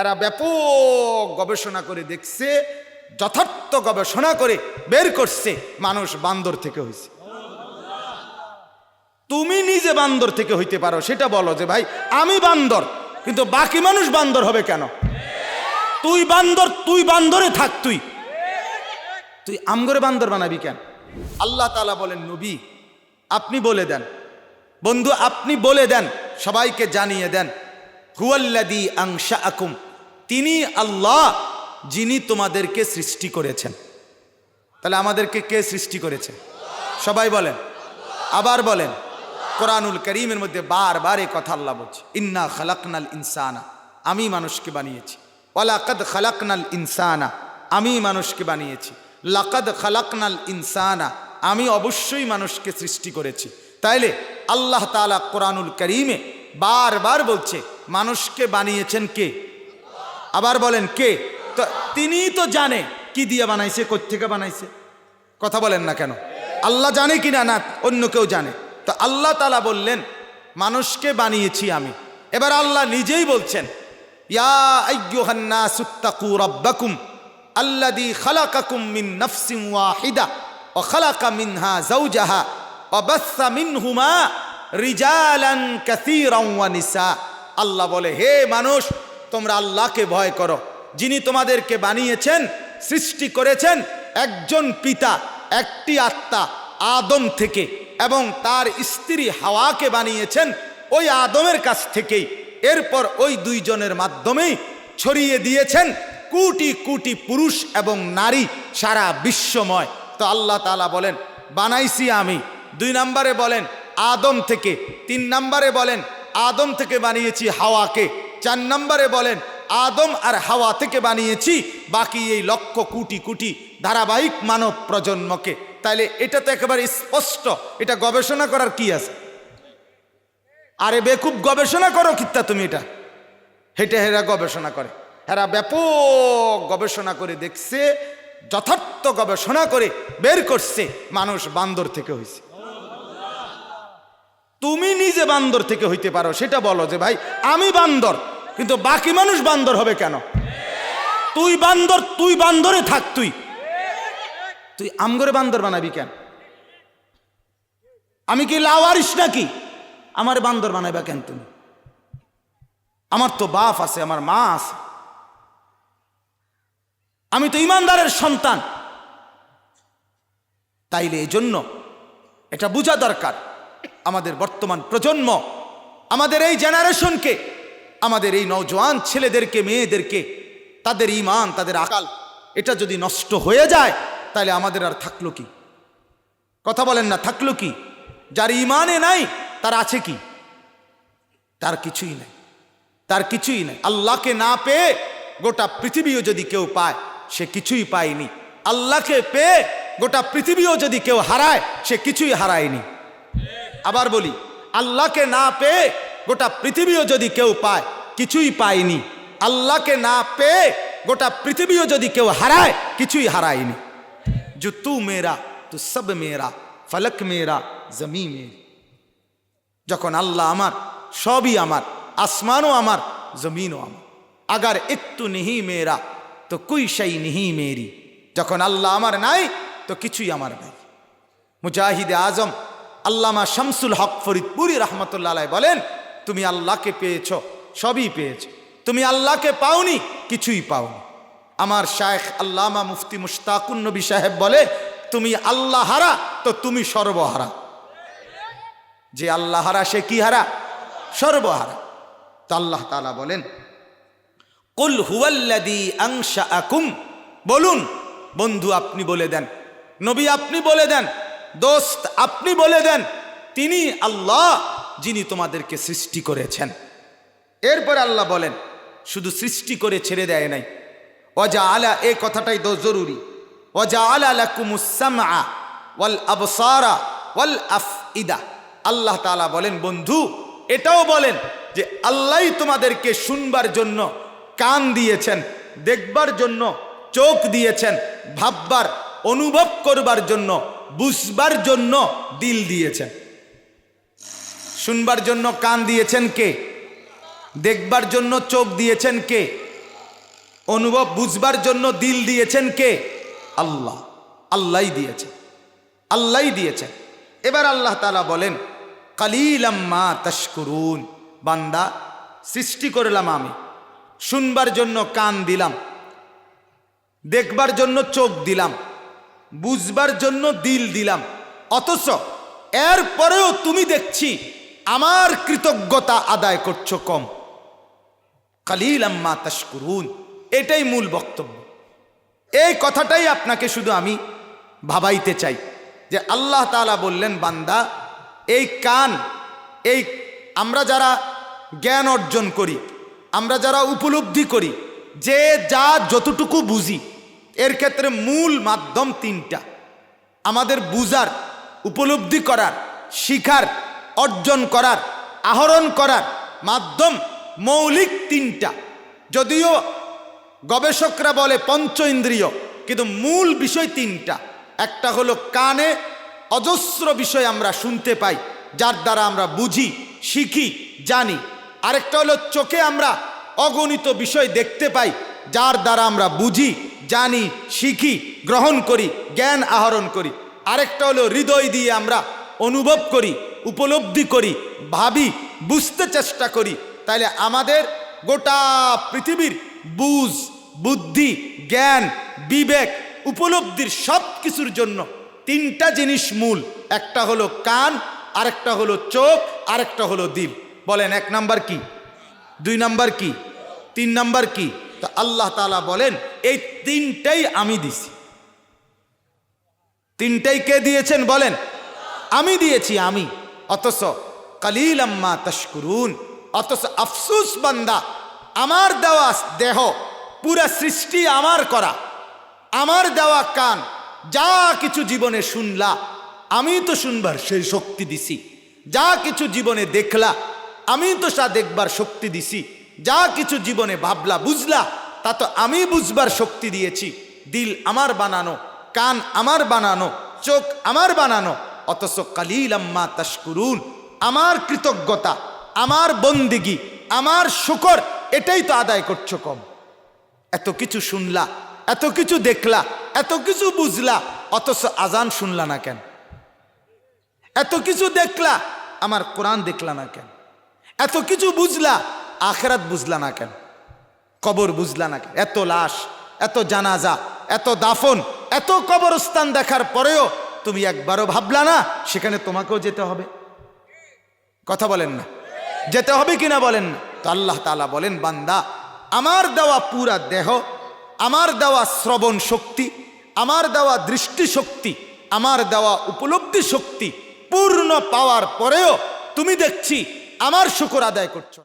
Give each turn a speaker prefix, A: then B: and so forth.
A: এরা ব্যাপক গবেষণা করে দেখছে, যথার্থ গবেষণা করে বের করছে মানুষ বান্দর থেকে হয়েছে। তুমি নিজে বান্দর থেকে হইতে পারো, সেটা বলো যে ভাই, আমি বান্দর, কিন্তু বাকি মানুষ বান্দর হবে কেন? তুই বান্দর, তুই বান্দরে থাক তুই। তুই আমগরে বান্দর বানাবি কেন? আল্লাহ তালা বলেন, নবী, আপনি বলে দেন। বন্ধু, আপনি বলে দেন, সবাইকে জানিয়ে দেন। হুয়াল্লাদি আংশা আকুম তিনি আল্লাহ যিনি তোমাদেরকে সৃষ্টি করেছেন। তাহলে আমাদেরকে কে সৃষ্টি করেছে? সবাই বলেন। আবার বলেন। কোরআনুল করিমের মধ্যে বারবার এ কথা আল্লাহ বলছে, ইন্না খালাকনাল ইনসানা আমি মানুষকে বানিয়েছি। ওয়ালাকাদ খালাকনাল ইনসানা আমি মানুষকে বানিয়েছি। লাকাদ খালাকনাল ইনসানা আমি অবশ্যই মানুষকে সৃষ্টি করেছি। তাইলে আল্লাহ তালা কোরআনুল করিমে বারবার বলছে, মানুষকে বানিয়েছেন কে? আবার বলেন, কে? তো তিনিই তো জানে কি দিয়ে বানাইছে কোথেকে বানাইছে। কথা বলেন না কেন? আল্লাহ জানে কি না? না, অন্য কেউ জানে। তো আল্লাহ তালা বললেন, মানুষকে বানিয়েছি আমি। এবার আল্লাহ নিজেই বলছেন ওয়াহিদা মিনহা মিনহুমা আল্লাহ বলে, হে মানুষ তোমরা আল্লাহকে ভয় করো। যিনি তোমাদেরকে বানিয়েছেন, সৃষ্টি করেছেন, একজন পিতা, একটি আত্মা, আদম থেকে এবং তার স্ত্রী হাওয়াকে বানিয়েছেন ওই আদমের কাছ থেকেই। এরপর ওই দুইজনের মাধ্যমেই ছড়িয়ে দিয়েছেন কোটি কোটি পুরুষ এবং নারী সারা বিশ্বময়। তো আল্লাহ তালা বলেন, বানাইছি আমি। দুই নম্বরে বলেন, আদম থেকে। তিন নম্বরে বলেন, আদম থেকে বানিয়েছি হাওয়াকে। চার নম্বরে বলেন, আদম আর হাওয়া থেকে বানিয়েছি, বাকি এই লক্ষ কোটি কোটি ধারাবাহিক মানব প্রজন্মকে। তাইলে এটা তো একেবারে স্পষ্ট। এটা গবেষণা করার কি আছে? আরে বেকুব গবেষণা করো কিত্তা তুমি এটা। হেঁটে হেরা গবেষণা করে। হেরা ব্যাপক গবেষণা করে দেখছে, যথার্থ গবেষণা করে বের করছে, মানুষ বান্দর থেকে হয়েছে তুমি নিজে বান্দর থেকে হইতে পারো, সেটা বলো যে ভাই, আমি বান্দর। কিন্তু বাকি মানুষ বান্দর হবে কেন? তুই বান্দর, তুই বান্দরে থাক তুই। তুই আমগরে বান্দর বানাবি কেন? আমি কি লাওয়ারিস নাকি? আমার বান্দর বানাইবা কেন তুমি? আমার তো বাপ আছে, আমার মা আছে। আমি তো ইমানদারের সন্তান। তাইলে এই জন্য এটা বোঝা দরকার। আমাদের বর্তমান প্রজন্ম, আমাদের এই জেনারেশনকে আমাদের এই নওজোয়ান ছেলেদেরকে, মেয়েদেরকে, তাদের ইমান তাদের আকাল, এটা যদি নষ্ট হয়ে যায়, তাহলে আমাদের আর থাকল কি? কথা বলেন না, থাকল কি? যার ইমানে নাই, তার আছে কি? তার কিছুই নাই। তার কিছুই নাই। আল্লাহকে না পেয়ে গোটা পৃথিবীও যদি কেউ পায়, সে কিছুই পায়নি। আল্লাহকে পেয়ে গোটা পৃথিবীও যদি কেউ হারায়, সে কিছুই হারায়নি। আবার বলি, আল্লাহকে না পেয়ে গোটা পৃথিবীও যদি কেউ পায়, কিছুই পায়নি। আল্লাহকে না পেয়ে গোটা পৃথিবীও যদি কেউ হারায়, কিছুই হারায়নি। যে তু মেরা, তু সব মেরা, ফলক মেরা, জমি মেয়ে যখন আল্লাহ আমার, সবই আমার, আসমানও আমার, জমিনও আমার। আগার একটু নিহি মেরা, তো কুই সেই নিহি মেরি। যখন আল্লাহ আমার নাই, তো কিছুই আমার নাই। মুজাহিদে আজম, আল্লামা শামসুল হক ফরিদপুরি রহমতুল্লাহ বলেন তুমি আল্লাহকে পেয়েছ, সবই পেয়েছ। তুমি আল্লাহকে পাওনি, কিছুই পাওনি। আমার শায়েখ আল্লামা মুফতি মুশতাকুন নবী সাহেব বলে, তুমি আল্লাহ হারা তো তুমি সর্বহারা। যে আল্লাহ হারা সে কি হারা? সর্বহারা। তো আল্লাহ তালা বলেন, কুল হুয়াল্লাদি আংশা আকুম বলুন, বন্ধু আপনি বলে দেন, নবী আপনি বলে দেন, দোস্ত আপনি বলে দেন, তিনি আল্লাহ যিনি তোমাদেরকে সৃষ্টি করেছেন। এরপর আল্লাহ বলেন শুধু সৃষ্টি করে ছেড়ে দেয় নাই। অজা আলা এ কথাটাই দো জরুরি। অজা আলা লাকুমুসামা ওয়াল আবসারা ওয়াল আফইদা। আল্লাহ তাআলা বলেন বন্ধু এটাও বলেন যে আল্লাহই তোমাদেরকে শুনবার জন্য কান দিয়েছেন দেখবার জন্য চোখ দিয়েছেন ভাববার অনুভব করবার জন্য বুঝবার জন্য দিল দিয়েছেন। শুনবার জন্য কান দিয়েছেন কে? দেখবার জন্য চোখ দিয়েছেন কে? অনুভব বুঝবার জন্য দিল দিয়েছেন কে? আল্লাহ। আল্লাহ দিয়েছেন। আল্লাহই দিয়েছেন। এবার আল্লাহ তালা বলেন কালিলাম্মা তস্করুন বান্দা, সৃষ্টি করলাম আমি। শুনবার জন্য কান দিলাম। দেখবার জন্য চোখ দিলাম। বুঝবার জন্য দিল দিলাম। অথচ এরপরেও তুমি দেখছি আমার কৃতজ্ঞতা আদায় করছ কম। কালিল আম্মা তাস্কুরুন এটাই মূল বক্তব্য। এই কথাটাই আপনাকে শুধু আমি ভাবাইতে চাই যে আল্লাহ তাআলা বললেন, বান্দা, এই কান, এই আমরা যারা জ্ঞান অর্জন করি, আমরা যারা উপলব্ধি করি, যে যা যতটুকু বুঝি, এর ক্ষেত্রে মূল মাধ্যম তিনটা। আমাদের বুজার উপলব্ধি করার, শিখার অর্জন করার, আহরণ করার মাধ্যম মৌলিক তিনটা। যদিও গবেষকরা বলে পঞ্চ ইন্দ্রিয়, কিন্তু মূল বিষয় তিনটা। একটা হলো কানে অজস্র বিষয় আমরা শুনতে পাই, যার দ্বারা আমরা বুঝি, শিখি, জানি। আরেকটা হলো চোখে আমরা অগণিত বিষয় দেখতে পাই, যার দ্বারা আমরা বুঝি, জানি, শিখি, গ্রহণ করি, জ্ঞান আহরণ করি। আরেকটা হলো হৃদয় দিয়ে আমরা অনুভব করি উপলব্ধি করি, ভাবি, বুঝতে চেষ্টা করি, তাইলে আমাদের গোটা পৃথিবীর বুঝ, বুদ্ধি, জ্ঞান, বিবেক, উপলব্ধির সব কিছুর জন্য তিনটা জিনিস মূল, একটা হলো কান, আরেকটা হলো চোখ, আরেকটা হলো দিল। বলেন, এক নাম্বার কি? দুই নাম্বার কি? তিন নাম্বার কি? তো আল্লাহ তালা বলেন, এই তিনটাই আমি দিছি। তিনটাই কে দিয়েছেন বলেন? আমি দিয়েছি, আমি। অথচ কালিল আম্মা তস্করুন অথচ আফসুস বান্দা, আমার দেওয়া দেহ পুরা সৃষ্টি আমার করা, আমার দেওয়া কান, যা কিছু জীবনে শুনলা, আমি তো শুনবার সেই শক্তি দিছি, যা কিছু জীবনে দেখলা, আমি তো সা দেখবার শক্তি দিছি, যা কিছু জীবনে ভাবলা, বুঝলা, তা তো আমি বুঝবার শক্তি দিয়েছি, দিল আমার বানানো, কান আমার বানানো, চোখ আমার বানানো অথচ কালিল আম্মা তাস্কুরুন আমার কৃতজ্ঞতা, আমার বন্দিগি, আমার শুকর, এটাই তো আদায় করছ কম। এত কিছু শুনলা, এত কিছু দেখলা, এত কিছু বুঝলা, অথচ আজান শুনলা না কেন? এত কিছু দেখলা, আমার কোরআন দেখলা না কেন? এত কিছু বুঝলা, আখেরাত বুঝলা না কেন? কবর বুঝলা না কেন? এত লাশ, এত জানাজা, এত দাফন, এত কবরস্থান দেখার পরেও তুমি একবারও ভাবলা না, সেখানে তোমাকেও যেতে হবে। কথা বলেন না। যেতে হবে কিনা বলেন না। তো আল্লাহ তালা বলেন, বান্দা, আমার দেওয়া পুরা দেহ, আমার দেওয়া শ্রবণ শক্তি, আমার দেওয়া দৃষ্টি শক্তি, আমার দেওয়া উপলব্ধি শক্তি পূর্ণ পাওয়ার পরেও তুমি দেখছি, আমার শুকর আদায় করছ।